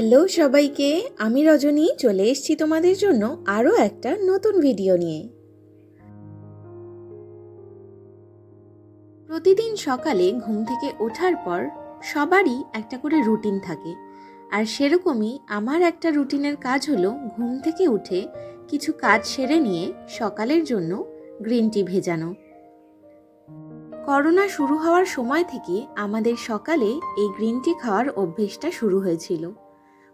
Hello সবাইকে, আমি রজনী, চলে এসেছি তোমাদের জন্য আরও একটা নতুন ভিডিও নিয়ে। প্রতিদিন সকালে ঘুম থেকে ওঠার পর সবারই একটা করে রুটিন থাকে। আর সেরকমই আমার একটা রুটিনের কাজ হলো ঘুম থেকে উঠে কিছু কাজ সেরে নিয়ে সকালের জন্য গ্রিন টি ভেজানো। করোনা শুরু হওয়ার সময় থেকে আমাদের সকালে এই গ্রিন টি খাওয়ার অভ্যেসটা শুরু হয়েছিল।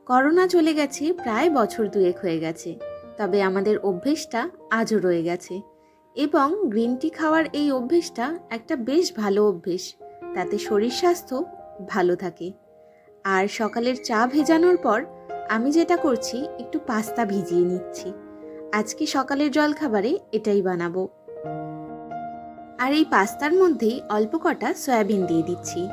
করোনা চলে গেছে, প্রায় বছর দুয়েক হয়ে গেছে। তবে আমাদের অভ্যেসটা আজও রয়ে গেছে। এবং গ্রিন টি খাওয়ার এই অভ্যেসটা একটা বেশ ভালো অভ্যেস। তাতে শরীর স্বাস্থ্য ভালো থাকে। আর সকালের চা ভেজানোর পর আমি যেটা করছি, একটু পাস্তা ভিজিয়ে নিচ্ছি। আজকে সকালের জলখাবারে এটাই বানাবো। আর এই পাস্তার মধ্যেই অল্প কটা সয়াবিন দিয়ে দিচ্ছি।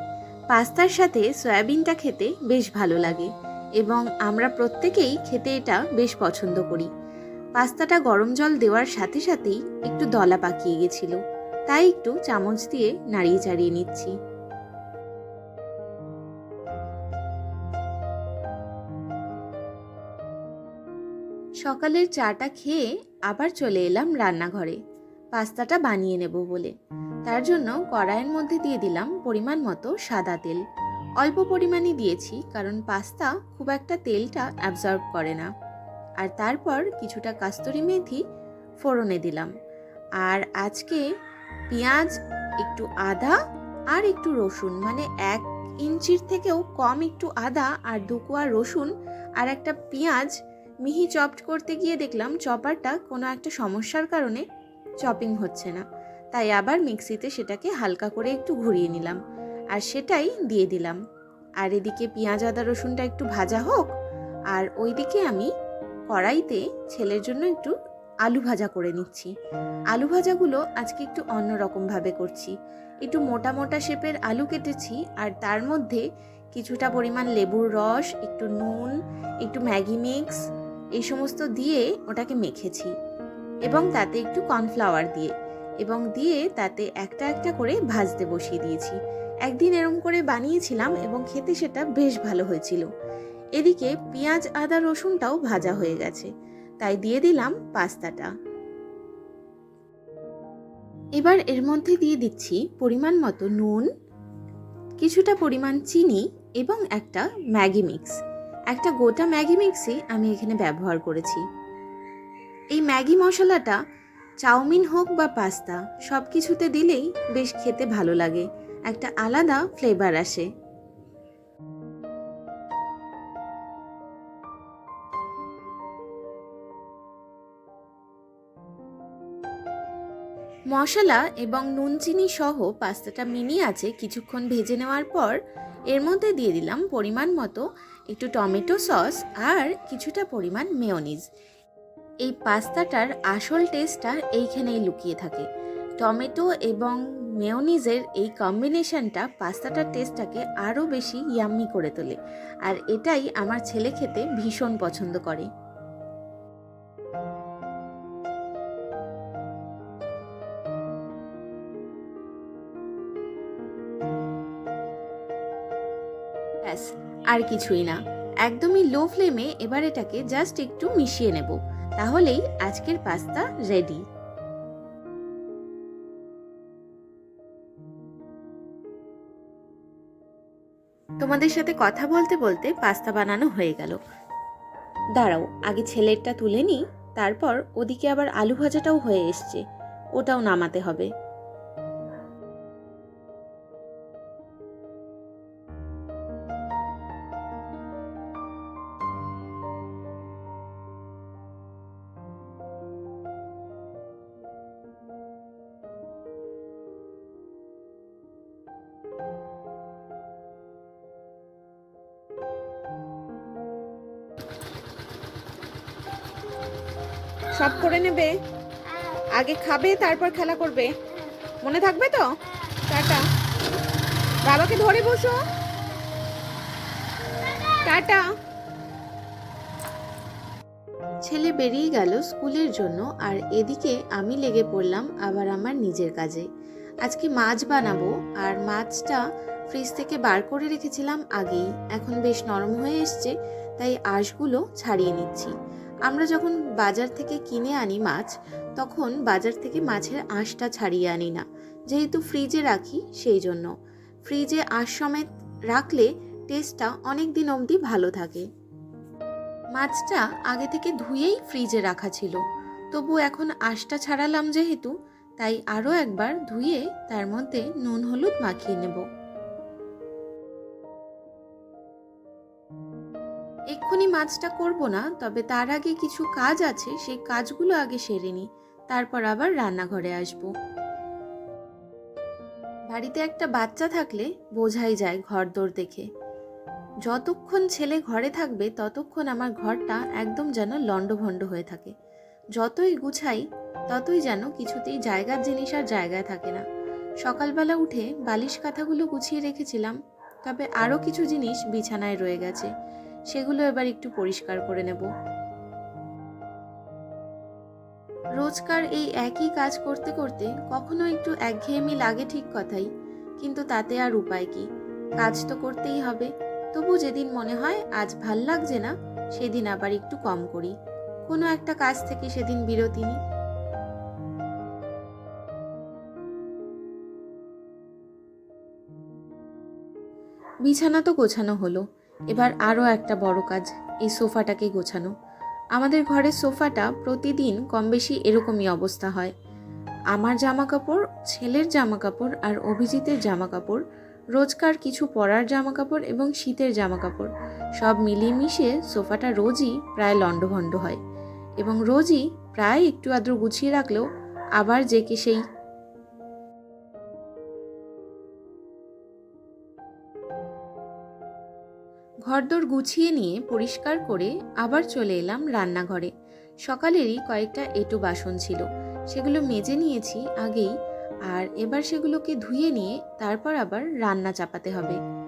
পাস্তার সাথে সয়াবিনটা খেতে বেশ ভালো লাগে। এবং আমরা প্রত্যেকেই খেতে এটা বেশ পছন্দ করি। পাস্তাটা গরম জল দেওয়ার সাথে সাথেই একটু দলা পাকিয়ে গেছিল। তাই একটু চামচ দিয়ে নাড়িয়ে চাড়িয়ে নিচ্ছি। সকালের চাটা খেয়ে আবার চলে এলাম রান্নাঘরে। পাস্তাটা বানিয়ে নেব বলে। তার জন্য কড়াইয়ের মধ্যে দিয়ে দিলাম পরিমাণ মতো সাদা তেল। অল্প পরিমাণই দিয়েছি কারণ পাস্তা খুব একটা তেলটা অ্যাবজর্ব করে না। আর তারপর কিছুটা কাস্তুরি মেথি ফোড়নে দিলাম। আর আজকে পেঁয়াজ, একটু আদা আর একটু রসুন মানে এক ইঞ্চির থেকেও কম একটু আদা আর দু কোয়া রসুন আর একটা পেঁয়াজ মিহি চপড করতে গিয়ে দেখলাম চপারটা কোনো একটা সমস্যার কারণে চপিং হচ্ছে না। তাই আবার মিক্সিতে সেটাকে হালকা করে একটু ঘুরিয়ে নিলাম। আর সেটাই দিয়ে দিলাম। আর এদিকে পেঁয়াজ, আদা, রসুনটা একটু ভাজা হোক, আর ওইদিকে আমি কড়াইতে ছেলের জন্য একটু আলু ভাজা করে নিচ্ছি। আলু ভাজাগুলো আজকে একটু অন্যরকমভাবে করছি। একটু মোটা মোটা শেপের আলু কেটেছি, আর তার মধ্যে কিছুটা পরিমাণ লেবুর রস, একটু নুন, একটু ম্যাগি মিক্স, এই সমস্ত দিয়ে ওটাকে মেখেছি। এবং তাতে একটু কর্নফ্লাওয়ার দিয়ে, এবং দিয়ে তাতে একটা একটা করে ভাজতে বসিয়ে দিয়েছি। একদিন এরম করে বানিয়েছিলাম এবং খেতে সেটা বেশ ভালো হয়েছিল। এদিকে পেঁয়াজ, আদা, রসুনটাও ভাজা হয়ে গেছে। তাই দিয়ে দিলাম পাস্তাটা। এবার এর মধ্যে দিয়ে দিচ্ছি পরিমাণ মতো নুন, কিছুটা পরিমাণ চিনি এবং একটা ম্যাগি মিক্স। একটা গোটা ম্যাগি মিক্সই আমি এখানে ব্যবহার করেছি। এই ম্যাগি মশলাটা চাউমিন হোক বা পাস্তা সব কিছুতে দিলেই বেশ খেতে ভালো লাগে। একটা আলাদা ফ্লেভার আসে। মশলা এবং নুন চিনি সহ পাস্তাটা মিনি আছে কিছুক্ষণ ভেজে নেওয়ার পর এর মধ্যে দিয়ে দিলাম পরিমাণ মতো একটু টমেটো সস আর কিছুটা পরিমাণ মেয়নিজ। এই পাস্তাটার আসল টেস্টটা এইখানেই লুকিয়ে থাকে। টমেটো এবং মেয়নিজের এই কম্বিনেশনটা পাস্তাটার টেস্টটাকে আরও বেশি ইয়াম্মি করে তোলে। আর এটাই আমার ছেলে খেতে ভীষণ পছন্দ করে। ব্যাস, আর কিছুই না। একদমই লো ফ্লেমে এবার এটাকে জাস্ট একটু মিশিয়ে নেব। তাহলেই আজকের পাস্তা রেডি তোমাদের সাথে কথা বলতে বলতে পাস্তা বানানো হয়ে গেল। দাঁড়াও, আগে ছেলেরটা তুলে নিই, তারপর ওদিকে আবার আলু ভাজাটাও হয়ে এসছে, ওটাও নামাতে হবে। সব করে নেবে? আগে খাবে, তারপর খেলা করবে? মনে থাকবে তো? টাটা। বাবাকে ধরে বসো। টাটা। ছেলে বেরিয়ে গেল স্কুলের জন্য, আর এদিকে আমি লেগে পড়লাম আবার আমার নিজের কাজে। আজকে মাছ বানাবো, আর মাছটা ফ্রিজ থেকে বার করে রেখেছিলাম আগেই। এখন বেশ নরম হয়ে এসছে, তাই আঁশগুলো ছাড়িয়ে নিচ্ছি। আমরা যখন বাজার থেকে কিনে আনি মাছ, তখন বাজার থেকে মাছের আঁশটা ছাড়িয়ে আনি না। যেহেতু ফ্রিজে রাখি, সেই জন্য। ফ্রিজে আঁশ সমেত রাখলে টেস্টটা অনেক দিন অবধি ভালো থাকে। মাছটা আগে থেকে ধুয়েই ফ্রিজে রাখা ছিল। তবু এখন আঁশটা ছাড়ালাম যেহেতু, তাই আরও একবার ধুয়ে তার মধ্যে নুন হলুদ মাখিয়ে নেব। এক্ষুনি মাছটা করব না, তবে তার আগে কিছু কাজ আছে, সেই কাজগুলো আগে সেরে নিই, তারপর আবার রান্নাঘরে আসব। বাড়িতে একটা বাচ্চা থাকলে বোঝাই যায় ঘরদোর দেখে। যতক্ষণ ছেলে ঘরে থাকবে, ততক্ষণ আমার ঘরটা একদম যেন লণ্ডভণ্ড হয়ে থাকে। যতই গুছাই, ততই যেন কিছুতেই জায়গার জিনিস আর জায়গায় থাকে না। সকালবেলা উঠে বালিশ কাঁথাগুলো গুছিয়ে রেখেছিলাম, তবে আরও কিছু জিনিস বিছানায় রয়ে গেছে। সেগুলো এবার একটু পরিষ্কার করে নেব। রোজকার এই একই কাজ করতে করতে কখনো একটু একঘেয়েমি লাগে ঠিক কথাই, কিন্তু তাতে আর উপায় কি? কাজ তো করতেই হবে। তবু যেদিন মনে হয় আজ ভালো লাগছে না, সেদিন আবার একটু কম করি। কোনো একটা কাজ থেকে সেদিন বিরতি নিই। বিছানা তো গোছানো হলো। এবার আরও একটা বড় কাজ, এই সোফাটাকে গোছানো। আমাদের ঘরের সোফাটা প্রতিদিন কম বেশি এরকমই অবস্থা হয়। আমার জামা কাপড় ছেলের জামা কাপড় আর অভিজিতের জামা কাপড় রোজকার কিছু পরার জামা কাপড় এবং শীতের জামা কাপড় সব মিলিয়ে মিশিয়ে সোফাটা রোজই প্রায় লণ্ডভণ্ড হয়। এবং রোজই প্রায় একটু আদ্র গুছিয়ে রাখলেও আবার যে কে সেই ঘরদোর গুছিয়ে নিয়ে পরিষ্কার করে আবার চলে এলাম রান্নাঘরে। সকালেরই কয়েকটা এটু বাসন ছিল। সেগুলো মেজে নিয়েছি আগেই, আর এবার সেগুলোকে ধুয়ে নিয়ে তারপর আবার রান্না চাপাতে হবে।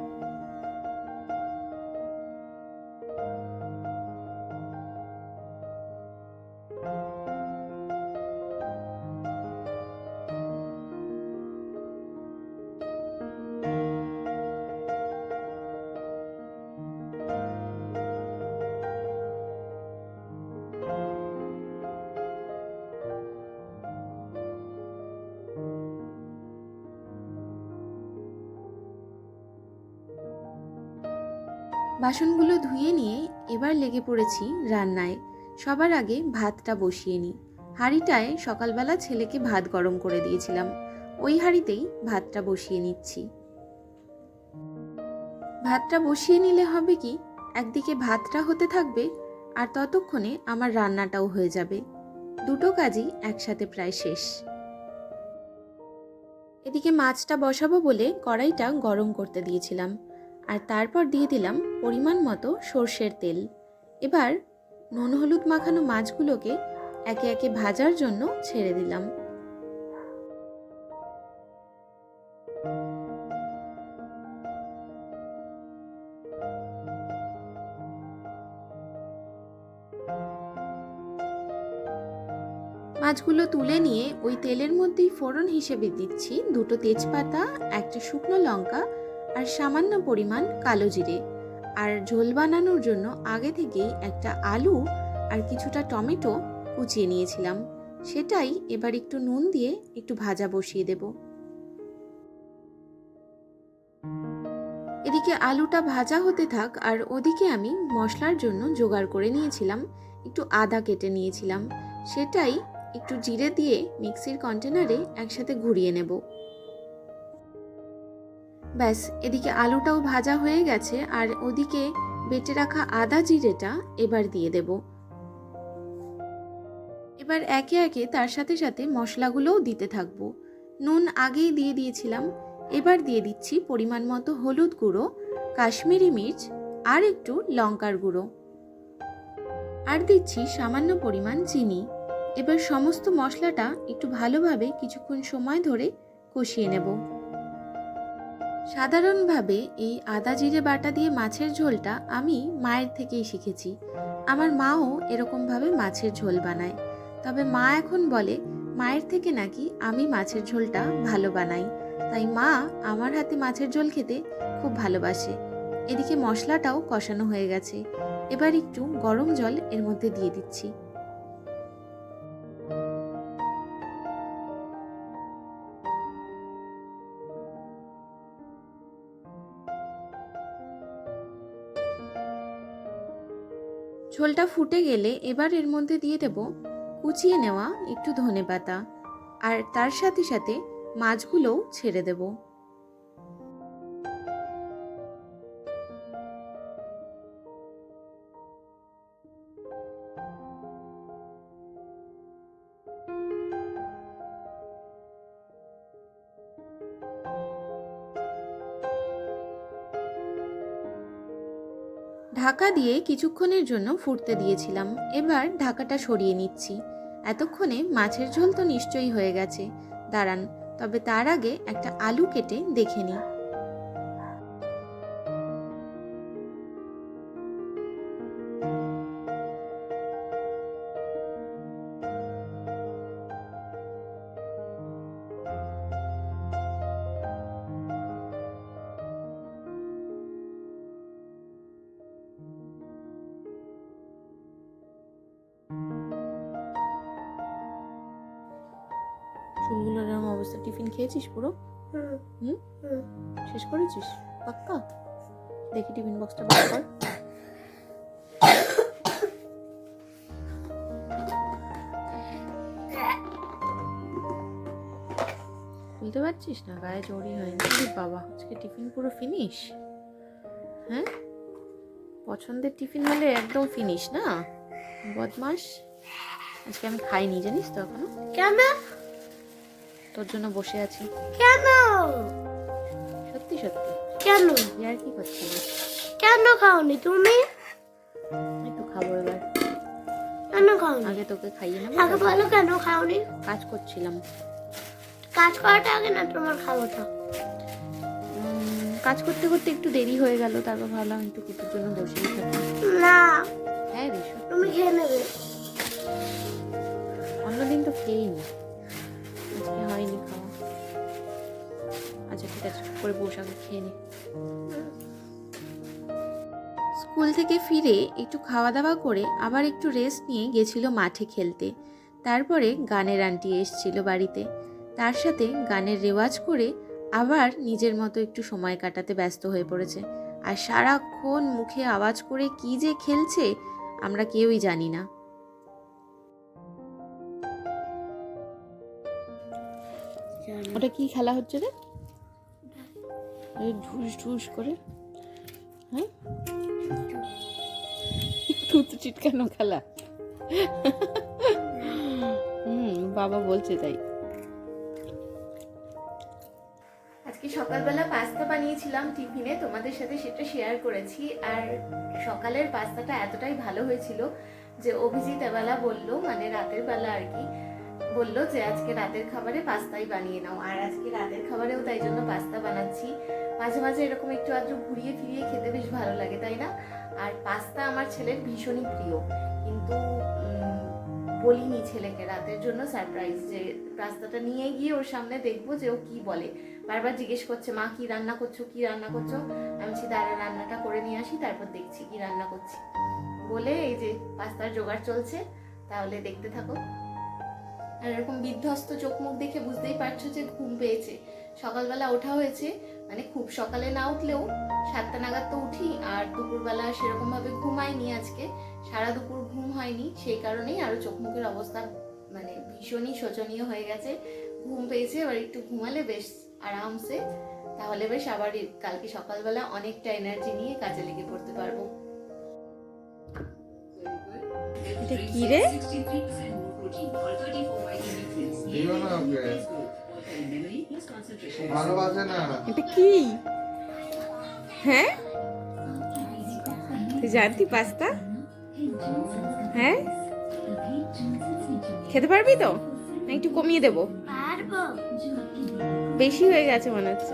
বাসনগুলো ধুয়ে নিয়ে এবার লেগে পড়েছি রান্নায়। সবার আগে ভাতটা বসিয়ে নিই। হাঁড়িটায় সকালবেলা ছেলেকে ভাত গরম করে দিয়েছিলাম। ওই হাঁড়িতেই ভাতটা বসিয়ে নিচ্ছি। ভাতটা বসিয়ে নিলে হবে কি, একদিকে ভাতটা হতে থাকবে আর ততক্ষণে আমার রান্নাটাও হয়ে যাবে। দুটো কাজই একসাথে প্রায় শেষ। এদিকে মাছটা বসাবো বলে কড়াইটা গরম করতে দিয়েছিলাম। আর তারপর দিয়ে দিলাম পরিমাণ মতো সর্ষের তেল। এবার নুন হলুদ মাখানো মাছগুলোকে একে একে ভাজার জন্য ছেড়ে দিলাম। মাছগুলো তুলে নিয়ে ওই তেলের মধ্যেই ফোড়ন হিসেবে দিচ্ছি দুটো তেজপাতা, একটা শুকনো লঙ্কা আর সামান্য পরিমাণ কালো জিরে আর ঝোল বানানোর জন্য আগে থেকেই একটা আলু আর কিছুটা টমেটো কুচিয়ে নিয়েছিলাম। সেটাই এবার একটু নুন দিয়ে একটু ভাজা বসিয়ে দেব। এদিকে আলুটা ভাজা হতে থাক আর ওদিকে আমি মশলার জন্য জোগাড় করে নিয়েছিলাম। একটু আদা কেটে নিয়েছিলাম। সেটাই একটু জিরে দিয়ে মিক্সির কন্টেনারে একসাথে ঘুরিয়ে নেব। ব্যাস, এদিকে আলুটাও ভাজা হয়ে গেছে আর ওদিকে বেটে রাখা আদা জিরেটা এবার দিয়ে দেব। এবার একে একে তার সাথে সাথে মশলাগুলোও দিতে থাকব। নুন আগেই দিয়ে দিয়েছিলাম, এবার দিয়ে দিচ্ছি পরিমাণ মতো হলুদ গুঁড়ো, কাশ্মীরি মির্চ আর একটু লঙ্কার গুঁড়ো। আর দিচ্ছি সামান্য পরিমাণ চিনি। এবার সমস্ত মশলাটা একটু ভালোভাবে কিছুক্ষণ সময় ধরে কষিয়ে নেব। সাধারণভাবে এই আদা জিরে বাটা দিয়ে মাছের ঝোলটা আমি মায়ের থেকেই শিখেছি। আমার মাও এরকমভাবে মাছের ঝোল বানায়। তবে মা এখন বলে, মায়ের থেকে নাকি আমি মাছের ঝোলটা ভালো বানাই। তাই মা আমার হাতে মাছের ঝোল খেতে খুব ভালোবাসে। এদিকে মশলাটাও কষানো হয়ে গেছে। এবার একটু গরম জল এর মধ্যে দিয়ে দিচ্ছি। ঝোলটা ফুটে গেলে এবার এর মধ্যে দিয়ে দেব কুচিয়ে নেওয়া একটু ধনে পাতা আর তার সাথে সাথে মাছগুলোও ছেড়ে দেব। ঢাকা দিয়ে কিছুক্ষণের জন্য ফুটতে দিয়েছিলাম। এবার ঢাকাটা সরিয়ে নিচ্ছি। এতক্ষণে মাছের ঝোল তো নিশ্চয়ই হয়ে গেছে। দাঁড়ান, তবে তার আগে একটা আলু কেটে দেখে নিই। টিফিন খেয়েছিস পুরো? হুম? শেষ করেছিস? পাক্কা? দেখি টিফিন বক্সটা বার কর। খুলতে পারছিস না? গায়ে জড়ি হয়নি। বাবা, আজকে টিফিন পুরো ফিনিশ হ্যাঁ? পছন্দের টিফিন হলে একদম ফিনিশ না? বদমাস আজকে আমি খাইনি, জানিস তো এখনও। কেন? তোর জন্য বসে আছি। কেন? সত্যি সত্যি। কেন? আর কি করছিস? কেন খাওনি তুমি? একটু খাব এবার। কেন খাওনি? আগে তোকে খাইয়ে নেব আগে বলো কেন খাওনি? কাজ করছিলাম। কাজ করাটা আগে না তোমার খাওয়াটা? কাজ করতে করতে একটু দেরি হয়ে গেল তারপর ভাবলাম একটু কুকুর জন্য থাকি। না। হ্যাঁ রে। তুমি খেয়ে নেবে। অন্যদিন তো খেয়েই নি। ঠিক আছে করে বসে আগে খেয়ে নি। স্কুল থেকে ফিরে একটু খাওয়া দাওয়া করে আবার একটু রেস্ট নিয়ে গেছিল মাঠে খেলতে। তারপরে গানের আন্টি এসছিল বাড়িতে। তার সাথে গানের রেওয়াজ করে আবার নিজের মতো একটু সময় কাটাতে ব্যস্ত হয়ে পড়েছে। আর সারাক্ষণ মুখে আওয়াজ করে কি যে খেলছে আমরা কেউই জানি না। ওটা কি খেলা হচ্ছে রে? ঢুস ঢুস করে হ্যাঁ? তুত চিটকানো খেলা। হুম, বাবা বলছে তাই। আজকে সকালবেলা পাস্তা বানিয়েছিলাম টিফিনে, তোমাদের সাথে সেটা শেয়ার করেছি। আর সকালের পাস্তাটা এতটাই ভালো হয়েছিল যে অভিজিৎ এবেলা বলল মানে রাতের বেলা আর কি বলল যে আজকে রাতের খাবারে পাস্তাই বানিয়ে নাও। আর আজকে রাতের খাবারেও তাই জন্য পাস্তা বানাচ্ছি। মাঝে মাঝে এরকম একটু আধটু ঘুরিয়ে ফিরিয়ে খেতে বেশ ভালো লাগে, তাই না? আর পাস্তা আমার ছেলের ভীষণই প্রিয়। কিন্তু বলিনি ছেলেকে রাতের জন্য সারপ্রাইজ যে পাস্তাটা নিয়ে গিয়ে ওর সামনে দেখব যে ও কি বলে। বারবার জিজ্ঞেস করছে, মা, কি রান্না করছ? কি রান্না করছ? আমি বলছি, দাঁড়া, রান্নাটা করে নিয়ে আসি, তারপর দেখছি কি রান্না করছি। বলে এই যে পাস্তার জোগাড় চলছে, তাহলে দেখতে থাকো। আর এরকম বিধ্বস্ত চোখ মুখ দেখে বুঝতেই পারছ যে ঘুম পেয়েছে। সকালবেলা ওঠা হয়েছে মানে খুব সকালে না উঠলেও সাতটা নাগাদ তো উঠি আর দুপুরবেলা সেরকম ভাবে ঘুমাইনি আজকে। সারা দুপুর ঘুম হয়নি সেই কারণেই আরও চোখ মুখের অবস্থা মানে ভীষণই শোচনীয় হয়ে গেছে। ঘুম পেয়েছে এবার একটু ঘুমালে বেশ আরামসে তাহলে বেশ আবার কালকে সকালবেলা অনেকটা এনার্জি নিয়ে কাজে লেগে পড়তে পারব। এটা কি রে? এটা কি? হ্যাঁ? তুই জানতি পাস্তা? হ্যাঁ? খেতে পারবি তো? একটু কমিয়ে দেবো। বেশি হয়ে গেছে মনে হচ্ছে।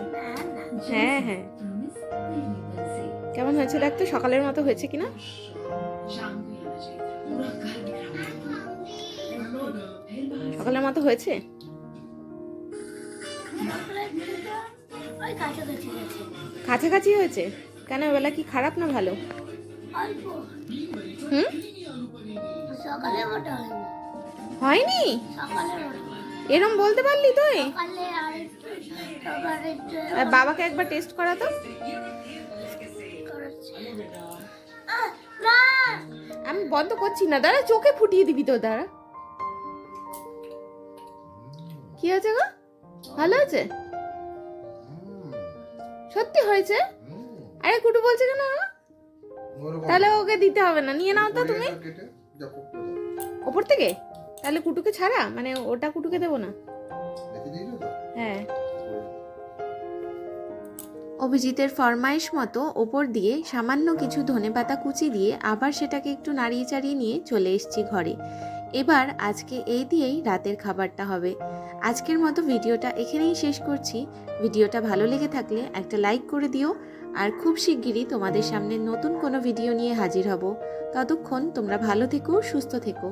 হ্যাঁ হ্যাঁ। কেমন হয়েছিল দেখ তো? সকালের মতো হয়েছে কিনা? সকালের মতো হয়েছে? কাছাকাছি হয়েছে। কেন বেলা কি খারাপ না ভালো? হুম? হয়নি? এরম বলতে পারলি তুই? বাবাকে একবার টেস্ট করা তো। আমি বন্ধ করছি না। দাঁড়া, চোখে ফুটিয়ে দিবি তো, দাঁড়া। কি হয়েছে গো? ভালো আছে? সত্যি হয়েছে? আরে কুটু বলছে কেন? তাহলে ওকে দিতে হবে না। নিয়ে নাও তো তুমি। ওপর থেকে। তাহলে কুটুকে ছাড়া? মানে ওটা কুটুকে দেবো না? হ্যাঁ। অভিজিতের ফরমাইশ মতো ওপর দিয়ে সামান্য কিছু ধনেপাতা কুচি দিয়ে আবার সেটাকে একটু নাড়িয়ে চাড়িয়ে নিয়ে চলে এসেছি ঘরে। এবার আজকে এই দিয়েই রাতের খাবারটা হবে। আজকের মতো ভিডিওটা এখানেই শেষ করছি। ভিডিওটা ভালো লেগে থাকলে একটা লাইক করে দিও। আর খুব শিগগিরই তোমাদের সামনে নতুন কোনো ভিডিও নিয়ে হাজির হব। ততক্ষণ তোমরা ভালো থেকো, সুস্থ থেকো।